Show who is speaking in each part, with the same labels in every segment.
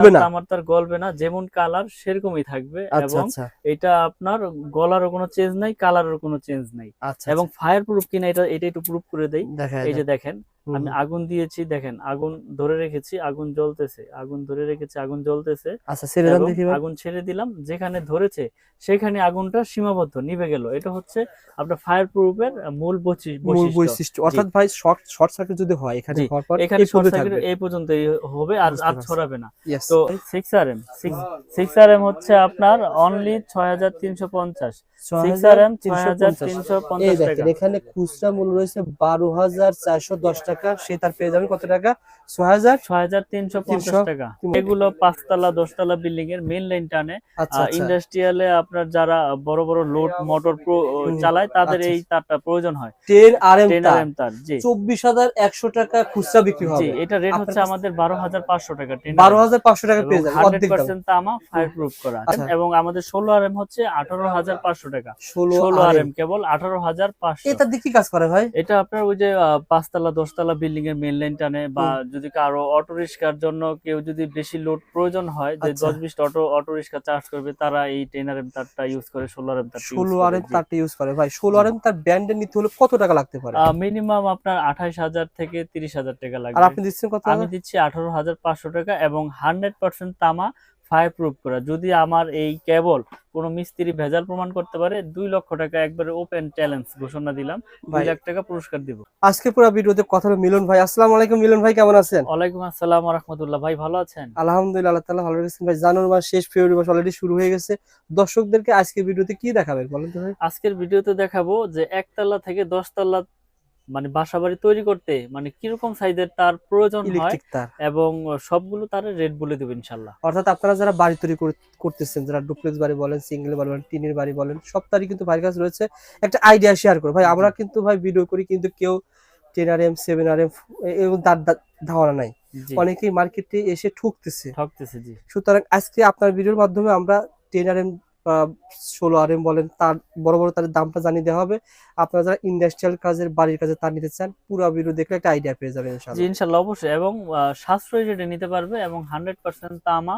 Speaker 1: আমার তার গলবে না যেমন কালার সেরকমই থাকবে
Speaker 2: আচ্ছা
Speaker 1: এবং
Speaker 2: আচ্ছা।
Speaker 1: এটা আপনার গলারও কোনো চেঞ্জ নাই কালারের কোনো চেঞ্জ নাই।
Speaker 2: আচ্ছা
Speaker 1: এবং ফায়ার প্রুফ কিনা এটা এটা একটু প্রুফ করে দেই। এই যে দেখেন আমি আগুন দিয়েছি দেখেন আগুন ধরে রেখেছি আগুন জ্বলতেছে আগুন ধরে রেখেছি আগুন জ্বলতেছে
Speaker 2: আচ্ছা ছেড়ে দেন দেখি
Speaker 1: আগুন ছেড়ে দিলাম যেখানে ধরেছে সেখানে আগুনটা সীমাবদ্ধ নিভে গেল। এটা হচ্ছে আপনার ফায়ার প্রুফের মূল বৈশিষ্ট্য।
Speaker 2: অর্থাৎ ভাই শর্ট শর্ট সার্কিট যদি হয় এখানে হওয়ার পর
Speaker 1: এখানে শর্ট সার্কিট এই পর্যন্তই হবে আর আর ছড়াবে না। তো six R M six R M হচ্ছে আপনার অনলি ছয় হাজার তিনশো পঞ্চাশ। সিক্স আর এম ছয় হাজার
Speaker 2: 6350
Speaker 1: তিনশো পঞ্চাশ টাকা।
Speaker 2: এখানে খুচরা মূল্য রয়েছে বারো হাজার চারশো দশ টাকা সে তার পেয়ে যাবেন কত টাকা? ছয় হাজার
Speaker 1: ছয় হাজার তিনশো পঞ্চাশ টাকা। এগুলো পাঁচতলা দশতলা বিল্ডিং এর মেন লাইন টানে।
Speaker 2: আচ্ছা আচ্ছা।
Speaker 1: ইন্ডাস্ট্রিয়ালে আপনার যারা বড় বড় লোড মোটর চালায় তাদের
Speaker 2: আচ্ছা।
Speaker 1: এই তারটা প্রয়োজন হয়।
Speaker 2: টেন আর এম তার।
Speaker 1: জি।
Speaker 2: চব্বিশ হাজার একশো টাকা খুচরা বিক্রি হবে।
Speaker 1: এটা রেট
Speaker 2: আপনার
Speaker 1: হচ্ছে আমাদের বারো হাজার পাঁচশো টাকা
Speaker 2: বারো হাজার পাঁচশো টাকা পেয়ে যাবেন
Speaker 1: হান্ড্রেড পার্সেন্ট তামা ফায়ার প্রুফ করা
Speaker 2: আচ্ছা।
Speaker 1: এবং আমাদের ষোলো আর এম হচ্ছে আঠারো হাজার পাঁচশো টাকা।
Speaker 2: ষোলো
Speaker 1: আর এম কেবল আঠারো হাজার পাঁচশো।
Speaker 2: এটা দিয়ে কাজ করে ভাই?
Speaker 1: এটা আপনার ওই যে পাঁচতলা দশতলা বিল্ডিং এর মেন লাইন টানে বা যদি কারও অটো রিক্সার জন্য কেউ যদি বেশি লোড প্রয়োজন হয় যে। দশ বিশ অটো অটো রিক্সা চার্জ করবে তারা এই টেন আর এম তারটা ইউজ করে ষোলো আর এম তারটা
Speaker 2: ষোলো আর এম তারটা ইউজ করে। ভাই ষোলো আর এম তার ব্যান্ডের নিতে হলে কত টাকা লাগতে পারে?
Speaker 1: মিনিমাম আপনার আঠাইশ হাজার থেকে তিরিশ হাজার টাকা
Speaker 2: আর
Speaker 1: লাগবে।
Speaker 2: আপনি দিচ্ছেন কত?
Speaker 1: আমি দিচ্ছি আঠারো হাজার পাঁচশো টাকা এবং হান্ড্রেড পার্সেন্ট তামা ফায়ার প্রুফ করা। যদি আমার এই কেবল কোনো মিস্ত্রি ভেজাল প্রমাণ করতে পারে দুই লক্ষ টাকা একবারে ওপেন চ্যালেঞ্জ ঘোষণা দিলাম। দুই লাখ টাকা পুরস্কার দিব।
Speaker 2: আজকে পুরো ভিডিওতে কথা হলো মিলন ভাই। আসসালামু আলাইকুম মিলন ভাই কেমন আছেন?
Speaker 1: ওয়ালাইকুম আসসালাম রহমতুল্লাহ ভাই ভালো আছেন?
Speaker 2: আলহামদুলিল্লাহ আল্লাহ তাআলা ভালো রেখেছেন। ভাই জানুয়ারি মাস শেষ ফেব্রুয়ারি মাস অলরেডি শুরু হয়ে গেছে। দর্শকদেরকে আজকে ভিডিওতে কি দেখাবেন বলেন তো ভাই?
Speaker 1: আজকের ভিডিওতে দেখাবো যে একতলা থেকে দশতলা মানে বাসা বাড়ি তৈরি করতে মানে কীরকম সাইজের তার প্রয়োজন হয় এবং সবগুলো তার রেট বলে দেবো ইনশাল্লাহ।
Speaker 2: অর্থাৎ আপনারা যারা বাড়ি তৈরি করতেছেন যারা ডুপ্লেক্স বাড়ি বলেন সিঙ্গেল বাড়ি বলেন টিনের বাড়ি বলেন সব তারই কিন্তু ভাইয়ের কাছে রয়েছে একটা আইডিয়া শেয়ার করো। ভাই আমরা কিন্তু ভাই ভিডিও করি কিন্তু কেউ ten R M seven R M এবং তার ধারণা নাই। অনেকেই মার্কেটে এসে ঠুকতেছে।
Speaker 1: ঠকতেছে জি।
Speaker 2: সুতরাং আজকে আপনার ভিডিওর মাধ্যমে আমরা টেন আর এম ষোলো আর এম বলেন, তার বড় বড় তার দামটা জানিয়ে দেওয়া হবে। আপনারা যারা ইন্ডাস্ট্রিয়াল কাজের, বাড়ির কাজে তার নিতে চান, পুরো ভিডিও দেখলে একটা আইডিয়া পেয়ে যাবেন
Speaker 1: ইনশাল্লাহ অবশ্যই। এবং সাশ্রয়ী রেটে নিতে পারবে এবং হান্ড্রেড পার্সেন্ট তামা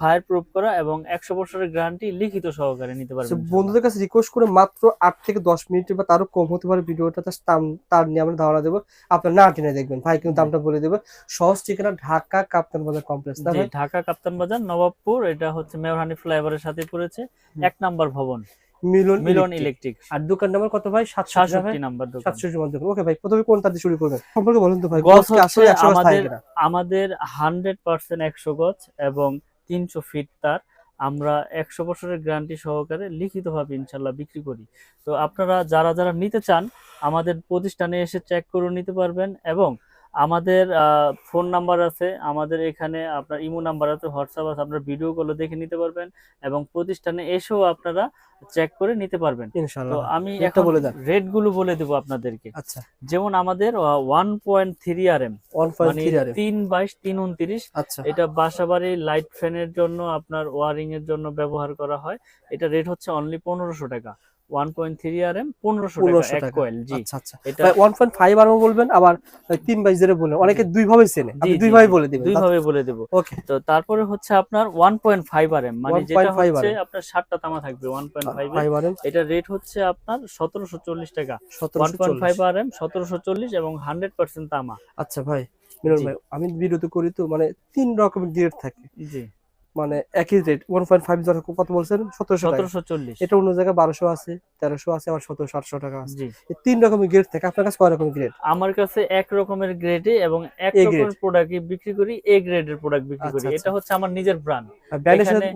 Speaker 1: ফায়ার প্রুফ করা এবং একশো বছরের গ্যারান্টি লিখিত সহকারে নিতে পারবে
Speaker 2: বন্ধুদের কাছে রিকোয়েস্ট করে মাত্র আট থেকে দশ মিনিটের বা তারও কম হতে পারে ভিডিওটা তার তার নিয়ে আমরা ধারণা দেবো। আপনার না টেনে দেখবেন ভাই কিন্তু দামটা বলে দেবে। সহজ ঠিকানা ঢাকা কাপ্তান বাজার কমপ্লেক্স
Speaker 1: ঢাকা কাপ্তান বাজার নবাবপুর এটা হচ্ছে মেয়রহানি ফ্লাইওভারের সাথে পড়েছে। এক নাম্বার ভবন।
Speaker 2: মিলন
Speaker 1: মিলন
Speaker 2: ইলেকট্রিক আর দোকান নাম্বার কত ভাই?
Speaker 1: সাতষট্টি নাম্বার
Speaker 2: সাতষট্টি ওকে ভাই প্রথমে কোনটা দিয়ে শুরু করবেন? সম্পর্কে বলুন তো ভাই
Speaker 1: গজ
Speaker 2: আসলে
Speaker 1: আমাদের আমাদের হান্ড্রেড পার্সেন্ট একশো গজ এবং তিনশো ফিট তার। আমরা একশো বছরের গ্যারান্টি সহকারে লিখিতভাবে ইনশাল্লাহ বিক্রি করি। তো আপনারা যারা যারা নিতে চান, আমাদের প্রতিষ্ঠানে এসে চেক করে নিতে পারবেন এবং আমাদের ফোন নাম্বার আছে। আমাদের এখানে আপনার ইমো নাম্বার আছে হোয়াটসঅ্যাপ আছে। আপনার ভিডিও গুলো দেখে নিতে পারবেন এবং প্রতিষ্ঠানে এসেও আপনারা চেক করে নিতে পারবেন। তো আমি
Speaker 2: Rate টা
Speaker 1: এখন
Speaker 2: বলে দেন।
Speaker 1: রেটগুলো বলে দেবো আপনাদেরকে।
Speaker 2: আচ্ছা।
Speaker 1: যেমন আমাদের one point three R M তিন বাইশ তিন উনত্রিশ।
Speaker 2: আচ্ছা।
Speaker 1: এটা বাসাবাড়ি লাইট ফ্যানের জন্য আপনার ওয়ারিং এর জন্য ব্যবহার করা হয়। এটা রেট হচ্ছে অনলি পনেরোশো টাকা। One point three R M পনেরোশো টাকা এক কয়েল জি।
Speaker 2: আচ্ছা আচ্ছা।
Speaker 1: এটা
Speaker 2: বলবেন আবার ওই তিন বাইশ জেরে বলবেন। অনেকে দুই ভাবে চেনে দুই ভাবে বলে
Speaker 1: দুই ভাবে বলে দেবো।
Speaker 2: ওকে
Speaker 1: তো তারপরে হচ্ছে আপনার one point five R M মানে যেটা হচ্ছে আপনার ষাটটা তামা থাকবে ওয়ান পয়েন্ট ফাইভ
Speaker 2: ফাইভ আর
Speaker 1: এটা রেট হচ্ছে আপনার সতেরোশো চল্লিশ টাকা। ওয়ান
Speaker 2: সতেরোশো
Speaker 1: পয়েন্ট ফাইভ আর এম সতেরোশো চল্লিশ এবং হান্ড্রেড পার্সেন্ট তামা।
Speaker 2: আচ্ছা ভাই মিলন ভাই আমি ভিডিওতে করি তো মানে তিন রকমের রেট থাকে।
Speaker 1: জি।
Speaker 2: মানে একই রেট ওয়ান পয়েন্ট ফাইভ কত বলছেন? সতেরোশো
Speaker 1: সতেরোশো চল্লিশ।
Speaker 2: এটা অন্য জায়গায় বারোশো আছে তেরোশো আছে আবার সতেরোশো আটশো টাকা আছে। তিন রকমের গ্রেড থাকে। আপনার কাছে কয় রকমের গ্রেড
Speaker 1: আমার কাছে এক রকমের গ্রেডে এবং এক রকমের প্রোডাক্ট বিক্রি করি এ গ্রেডের প্রোডাক্ট বিক্রি
Speaker 2: আচ্ছা,
Speaker 1: করি।
Speaker 2: আচ্ছা।
Speaker 1: এটা হচ্ছে আমার নিজের ব্র্যান্ড
Speaker 2: ব্যান্ডের সাথে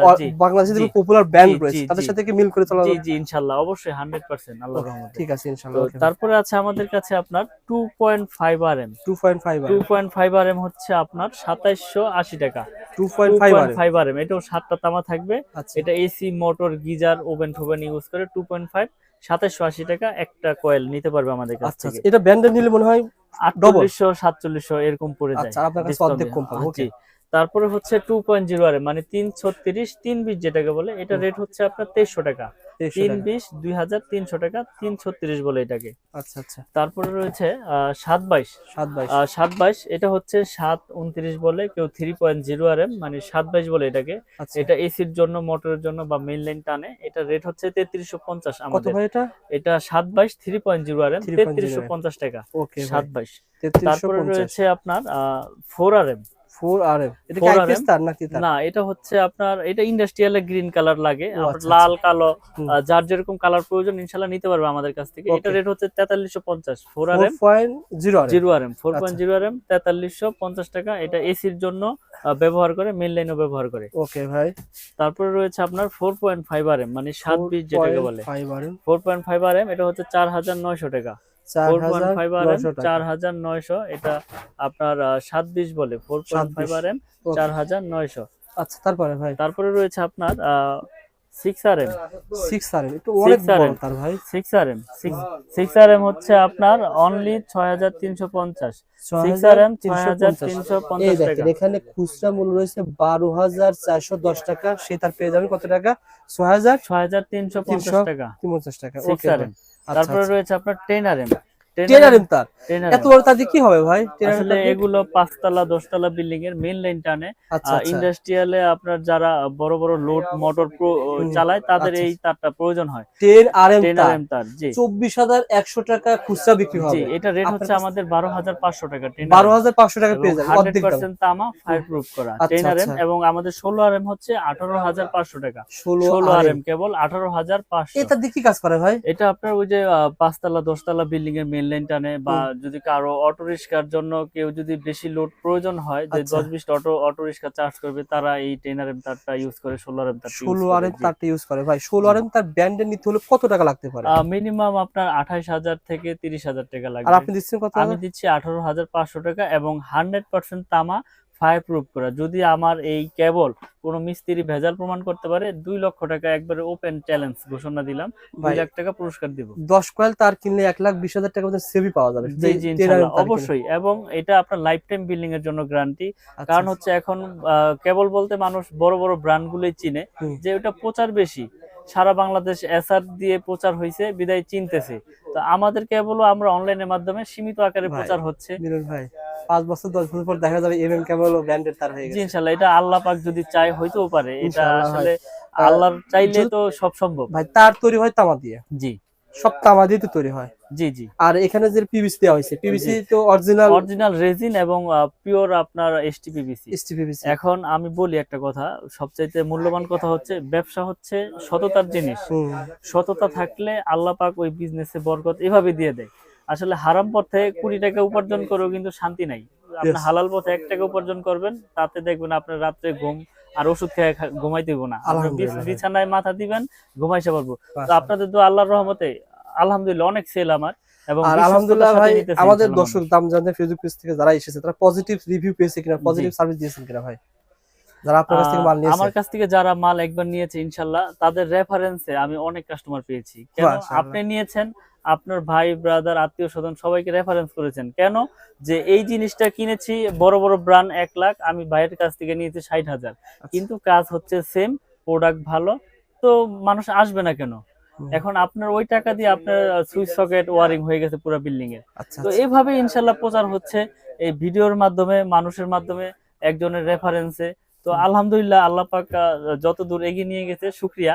Speaker 2: মানে। বাংলাদেশে। পপুলার ব্যান্ড রয়েছে তাদের সাথে কি মিল করে চলা
Speaker 1: জি জি ইনশাল্লাহ অবশ্যই হান্ড্রেড পার্সেন্ট আল্লাহ রহমতে।
Speaker 2: ঠিক আছে ইনশাআল্লাহ
Speaker 1: তারপরে আছে আমাদের কাছে আপনার two point five R M
Speaker 2: two point five
Speaker 1: two point five R M হচ্ছে আপনার সাতাইশশো আশি টাকা।
Speaker 2: Two
Speaker 1: two
Speaker 2: point five
Speaker 1: point five R M এটাও সাতটা তামা থাকবে।
Speaker 2: আচ্ছা।
Speaker 1: এটা এসি মোটর গিজার ওভেন টোভেন ইউজ করে টু পয়েন্ট ফাইভ সাতাইশশো আশি টাকা একটা কয়েল নিতে পারবে আমাদের কাছ
Speaker 2: আচ্ছা
Speaker 1: থেকে।
Speaker 2: আচ্ছা। এটা ব্র্যান্ডেড নিলে মনে হয়
Speaker 1: আটচল্লিশশো সাতচল্লিশশো এরকম পড়ে যায়।
Speaker 2: আচ্ছা আপনার কাছে অর্ধেক কম পাবো ওকে
Speaker 1: তারপরে হচ্ছে টু পয়েন্ট জিরো আর মানে তিন ছত্রিশ তিন বিশ যেটাকে বলে এটা রেট হচ্ছে আপনার তেইশশো টাকা।
Speaker 2: তেইশশো
Speaker 1: তিন বিশ দুই হাজার তিনশো টাকা তিন ছত্রিশ বলে এটাকে।
Speaker 2: আচ্ছা আচ্ছা।
Speaker 1: তারপরে রয়েছে সাত বাইশ
Speaker 2: সাত বাইশ
Speaker 1: সাত বাইশ এটা হচ্ছে সাত উনত্রিশ বলে কেউ three point zero R M মানে সাত বাইশ বলে এটাকে।
Speaker 2: আচ্ছা।
Speaker 1: এটা এসির জন্য মোটরের জন্য বা মেইন লাইন টানে। এটা রেট হচ্ছে তেত্রিশশো পঞ্চাশ আমাদের।
Speaker 2: এটা?
Speaker 1: এটা সাত বাইশ three point zero R M তেত্রিশশো পঞ্চাশ টাকা।
Speaker 2: ওকে
Speaker 1: সাত বাইশ তারপরে রয়েছে আপনার four R M
Speaker 2: four R M এটা কি
Speaker 1: 4RM?
Speaker 2: আইপিএস তার নাকি তার?
Speaker 1: না এটা হচ্ছে আপনার এটা ইন্ডাস্ট্রিয়ালে গ্রিন কালার লাগে। আপনার
Speaker 2: আচ্ছা,
Speaker 1: লাল কালো যার যেরকম কালার প্রয়োজন ইনশাল্লাহ নিতে পারবে আমাদের কাছ থেকে। এটা রেট হচ্ছে তেতাল্লিশশো পঞ্চাশ। Four R M
Speaker 2: zero R
Speaker 1: zero R M four
Speaker 2: আচ্ছা।
Speaker 1: পয়েন্ট জিরো আর এম তেতাল্লিশশো পঞ্চাশ টাকা। এটা এসির জন্য আহ, ব্যবহার করে মেন লাইনও ব্যবহার করে।
Speaker 2: ওকে ভাই।
Speaker 1: তারপরে রয়েছে আপনার four point five R M মানে সাত পিস যেটাকে বলে। Four point five R M এটা হচ্ছে চার হাজার নয়শো টাকা। ফোর
Speaker 2: হাজার
Speaker 1: পয়েন্ট ফাইভ আর এম
Speaker 2: নয়শো টাকা।
Speaker 1: চার হাজার নয়শো এটা আপনার সাত বিশ বলে four point five R M চার হাজার নয়শো।
Speaker 2: আচ্ছা তারপরে ভাই?
Speaker 1: তারপরে রয়েছে আপনার six R M
Speaker 2: six R M একটু অনেক বড় তার ভাই।
Speaker 1: Six R M six R M হচ্ছে আপনার অনলি ছয় হাজার তিনশো পঞ্চাশ। সিক্স আর এম ছয় হাজার তিনশো পঞ্চাশ টাকা।
Speaker 2: এখানে খুচরা মূল্য রয়েছে বারো হাজার চারশো দশ টাকা সে তার পেয়ে যাবেন কত টাকা? ছয় হাজার
Speaker 1: ছয় হাজার তিনশো পঞ্চাশ টাকা।
Speaker 2: পঞ্চাশ টাকা।
Speaker 1: সিক্স আর এম তারপরে রয়েছে আপনার টেন আর এম
Speaker 2: টেন তার। এত বড় তার কি হবে ভাই?
Speaker 1: আসলে এগুলো পাঁচতলা দশতলা বিল্ডিং এর মেইন লাইন টানে।
Speaker 2: আচ্ছা আচ্ছা।
Speaker 1: ইন্ডাস্ট্রিয়ালে আপনার যারা বড় বড় লোড মোটর চালায় তাদের
Speaker 2: আচ্ছা।
Speaker 1: এই তারটা প্রয়োজন হয়।
Speaker 2: টেন আর এম তার।
Speaker 1: জি।
Speaker 2: চব্বিশ হাজার একশো টাকা খুচরা বিক্রি হবে।
Speaker 1: এটা রেট হচ্ছে আমাদের বারো হাজার পাঁচশো টাকা
Speaker 2: বারো হাজার পাঁচশো টাকা পেয়ে যাবেন
Speaker 1: হান্ড্রেড পার্সেন্ট তামা ফায়ার প্রুফ করা।
Speaker 2: আচ্ছা,
Speaker 1: টেন আর এম
Speaker 2: আচ্ছা।
Speaker 1: এবং আমাদের ষোলো আর এম হচ্ছে আঠারো হাজার পাঁচশো টাকা।
Speaker 2: ষোলো
Speaker 1: ষোলো
Speaker 2: আর এম
Speaker 1: কেবল আঠারো হাজার পাঁচশো।
Speaker 2: এটা দিয়ে কি কাজ করে ভাই?
Speaker 1: এটা আপনার ওই যে আহ, পাঁচতলা দশতলা বিল্ডিং এর মেন লাইন টানে বা যদি কারও অটো রিক্সার জন্য কেউ যদি বেশি লোড প্রয়োজন হয় যে। দশ বিশ অটো অটো রিক্সা চার্জ করবে তারা এই টেন আর এম তারটা ইউজ করে ষোলো আর এম তার
Speaker 2: ষোলো আর এম তারটা ইউজ করে। ভাই ষোলো আর এম তার ব্যান্ডের নিতে হলে কত টাকা লাগতে পারে?
Speaker 1: মিনিমাম আপনার আঠাশ হাজার থেকে তিরিশ হাজার টাকা
Speaker 2: আর
Speaker 1: লাগবে।
Speaker 2: আপনি দিচ্ছেন কত?
Speaker 1: আমি দিচ্ছি আঠারো হাজার পাঁচশো টাকা এবং হান্ড্রেড পার্সেন্ট তামা ফায়ার প্রুফ করা। যদি আমার এই কেবল কোনো মিস্ত্রি ভেজাল প্রমাণ করতে পারে দুই লক্ষ টাকা একবারে ওপেন চ্যালেঞ্জ ঘোষণা দিলাম। দুই লাখ টাকা পুরস্কার দিব।
Speaker 2: দশ কয়েল তার কিনলে এক লাখ বিশ হাজার টাকা সেভি পাওয়া যাবে।
Speaker 1: জি জি
Speaker 2: 10
Speaker 1: ইনশাআল্লাহ
Speaker 2: তার কিনলে।
Speaker 1: অবশ্যই। এবং এটা আপনার লাইফ টাইম বিল্ডিং এর জন্য গ্যারান্টি
Speaker 2: আচ্ছা,
Speaker 1: কারণ হচ্ছে এখন কেবল বলতে মানুষ বড় বড় ব্র্যান্ড গুলোই চিনে যে ওটা প্রচার বেশি। সারা বাংলাদেশ এসআর দিয়ে প্রচার হয়েছে বিদায় চিনতেছে। তো আমাদের কেবলও আমরা অনলাইনের মাধ্যমে সীমিত আকারে প্রচার হচ্ছে।
Speaker 2: ভাই পাঁচ বছর দশ বছর পর দেখা যাবে তার হয়ে গেছে।
Speaker 1: এটা আল্লাহ পাক যদি চায় হইতেও পারে। এটা আসলে। আল্লাহর চাইলে তো সব সম্ভব।
Speaker 2: ভাই তার তৈরি হয় তামা দিয়ে।
Speaker 1: জি।
Speaker 2: সব তামা দিয়ে তো তৈরি হয়।
Speaker 1: জি জি।
Speaker 2: আর এখানে যে পিভিসি দেওয়া হয়েছে পিভিসি তো অরিজিনাল
Speaker 1: অরিজিনাল রেজিন এবং পিওর আপনার এসটিপিবিসি
Speaker 2: এসটি পিভিসি
Speaker 1: এখন আমি বলি একটা কথা সবচাইতে মূল্যবান কথা হচ্ছে ব্যবসা হচ্ছে সততার জিনিস। সততা থাকলে আল্লাহ পাক ওই বিজনেসে বরকত এভাবে দিয়ে দেয়। আসলে হারাম পথে কুড়ি টাকা উপার্জন করেও কিন্তু শান্তি নাই। আপনি হালাল পথে এক টাকা উপার্জন করবেন তাতে দেখবেন আপনার রাত্রে ঘুম আর ওষুধ খেয়ে ঘুমাইতে হইবো না। বিছানায় মাথা দিবেন ঘুমাইতে পারব। তো আপনাদের তো আল্লাহর রহমতে আলহামদুলিল্লাহ অনেক সেল আমার এবং
Speaker 2: আর আলহামদুলিল্লাহ ভাই আমাদের দর্শক দাম জানতে ফেসবুক পেজ থেকে যারা এসেছে তারা পজিটিভ রিভিউ পেয়েছে কিনা পজিটিভ সার্ভিস দিয়েছেন কিনা ভাই? যারা আপনার কাছ থেকে মাল নিয়েছে।
Speaker 1: আমার কাছ থেকে যারা মাল একবার নিয়েছে ইনশাল্লাহ তাদের রেফারেন্সে আমি অনেক কাস্টমার পেয়েছি। কেন? আপনি নিয়েছেন আপনার ভাই ব্রাদার আত্মীয় স্বজন সবাইকে রেফারেন্স করেছেন। কেন? যে এই জিনিসটা কিনেছি বড় বড় ব্র্যান্ড এক লাখ আমি ভাইয়ের কাছ থেকে নিয়েছি ষাট হাজার।
Speaker 2: আচ্ছা।
Speaker 1: কিন্তু কাজ হচ্ছে সেম প্রোডাক্ট ভালো তো মানুষ আসবে না কেন? এখন আপনার ওই টাকা দিয়ে আপনার সুইচ সকেট ওয়ারিং হয়ে গেছে পুরো বিল্ডিং এর।
Speaker 2: আচ্ছা
Speaker 1: তো এইভাবে ইনশাল্লাহ প্রচার হচ্ছে। এই ভিডিওর মাধ্যমে মানুষের মাধ্যমে একজনের রেফারেন্সে তো আলহামদুলিল্লাহ আল্লাহ পাক যত দূর এগিয়ে নিয়ে গেছে শুক্রিয়া।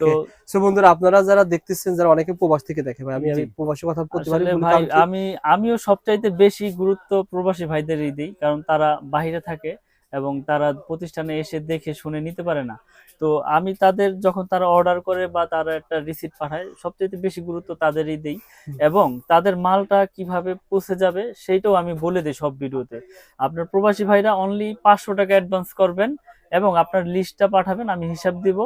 Speaker 1: তো
Speaker 2: সো বন্ধুরা আপনারা যারা দেখতেছেন যারা অনেকে প্রবাস থেকে দেখে ভাই আমি আমি প্রবাসী কথা প্রতিবারই
Speaker 1: আসলে
Speaker 2: বলি
Speaker 1: ভাই আমি আমিও সবচাইতে বেশি গুরুত্ব প্রবাসী ভাইদেরই দিই কারণ তারা বাহিরে থাকে। এবং তারা প্রতিষ্ঠানে এসে দেখে শুনে নিতে পারে না। তো আমি তাদের যখন তারা অর্ডার করে বা তারা একটা রিসিপ্ট পাঠায় সবচেয়ে বেশি গুরুত্ব তাদেরই দিই। এবং তাদের মালটা কীভাবে পৌঁছে যাবে সেইটাও আমি বলে দিই সব ভিডিওতে। আপনার প্রবাসী ভাইরা অনলি পাঁচশো টাকা অ্যাডভান্স করবেন এবং আপনার লিস্টটা পাঠাবেন আমি হিসাব দিব।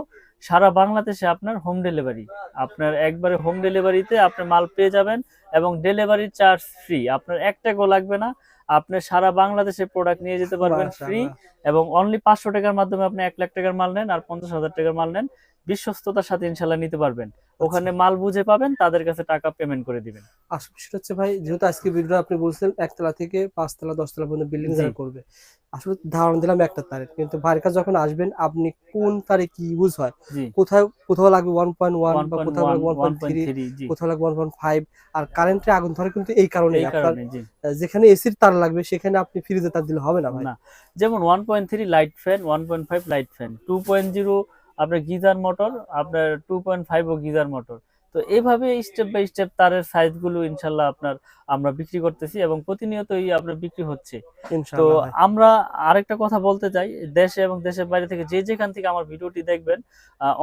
Speaker 1: সারা বাংলাদেশে আপনার হোম ডেলিভারি আপনার একবারে হোম ডেলিভারিতে আপনার মাল পেয়ে যাবেন এবং ডেলিভারি চার্জ ফ্রি আপনার এক টাকাও লাগবে না। আপনি সারা বাংলাদেশে প্রোডাক্ট নিয়ে যেতে পারবেন ফ্রি এবং অনলি পাঁচশো টাকার মাধ্যমে আপনি এক লাখ টাকার মাল নেন আর পঞ্চাশ হাজার টাকার মাল নেন। বিশ্বস্ততার সাথে ইনশাল্লাহ নিতে পারবেন। ওখানে মাল বুঝে পাবেন তাদের কাছে টাকা পেমেন্ট করে দিবেন।
Speaker 2: আসলে বিষয়টা হচ্ছে ভাই যেহেতু আজকে ভিডিও আপনি বলছেন একতলা থেকে পাঁচতলা দশতলা পর্যন্ত বিল্ডিং যারা করবে আসলে ধারণা দিলাম একটা তারিখ। কিন্তু ভাইয়ের কাছে যখন আসবেন আপনি কোন তারিখ কি ইউজ হয়?
Speaker 1: জি।
Speaker 2: কোথাও লাগবে ওয়ান পয়েন্ট ওয়ান বা কোথাও লাগবে ওয়ান পয়েন্ট থ্রি কোথাও লাগবে ওয়ান পয়েন্ট ফাইভ আর কারেন্টে আগুন ধরে কিন্তু এই কারণে আপনার যেখানে এসির তার লাগবে সেখানে আপনি ফ্রিজে তার দিলে হবে না ভাই।
Speaker 1: যেমন one point three light fan one point five light fan two point zero আপনার গিজার মোটর আপনার টু পয়েন্ট ফাইভ ও গিজার মোটর। তো এইভাবে স্টেপ বাই স্টেপ তারের সাইজগুলো ইনশাল্লাহ আপনার আমরা বিক্রি করতেছি এবং প্রতিনিয়তই আপনার বিক্রি হচ্ছে। তো আমরা আরেকটা কথা বলতে চাই দেশে এবং দেশের বাইরে থেকে যে যেখান থেকে আমার ভিডিওটি দেখবেন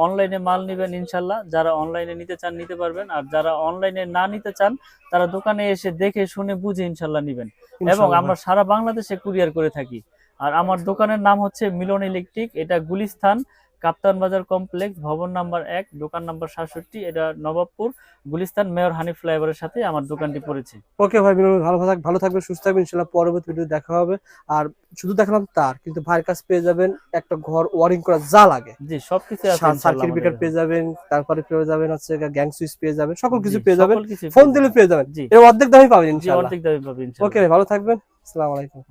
Speaker 1: অনলাইনে মাল নেবেন ইনশাল্লাহ। যারা অনলাইনে নিতে চান নিতে পারবেন আর যারা অনলাইনে না নিতে চান তারা দোকানে এসে দেখে শুনে বুঝে ইনশাল্লাহ নিবেন। এবং আমরা সারা বাংলাদেশে কুরিয়ার করে থাকি। আর আমার দোকানের নাম হচ্ছে মিলন ইলেকট্রিক এটা গুলিস্তান কাপ্তান বাজার কমপ্লেক্স ভবন নাম্বার এক দোকান নাম্বার সাতষট্টি এটা নবাবপুর গুলিস্তান মেয়র হানি ফ্লাইওভারের সাথে আমার দোকানটি পড়েছে।
Speaker 2: ওকে ভাই ভালো থাক ভালো থাকবেন সুস্থ থাকবেন ইনশাআল্লাহ পরবর্তী ভিডিও দেখা হবে। আর শুধু দেখালাম তার কিন্তু ভাইয়ের কাছে পেয়ে যাবেন একটা ঘর ওয়ারিং করা যা লাগে।
Speaker 1: জি সবকিছু ইনশাল্লাহ
Speaker 2: সার্কিট ব্রেকার পেয়ে যাবেন তারপরে পেয়ে যাবেন হচ্ছে গ্যাং সুইচ পেয়ে যাবেন সকল কিছু পেয়ে যাবেন। ফোন দিলে পেয়ে যাবেন।
Speaker 1: জি।
Speaker 2: এর অর্ধেক দামই পাবেন
Speaker 1: জি
Speaker 2: ইনশাআল্লাহ
Speaker 1: অর্ধেক দামে পাবেন
Speaker 2: ওকে ভাই ভালো থাকবেন। আসসালামু আলাইকুম।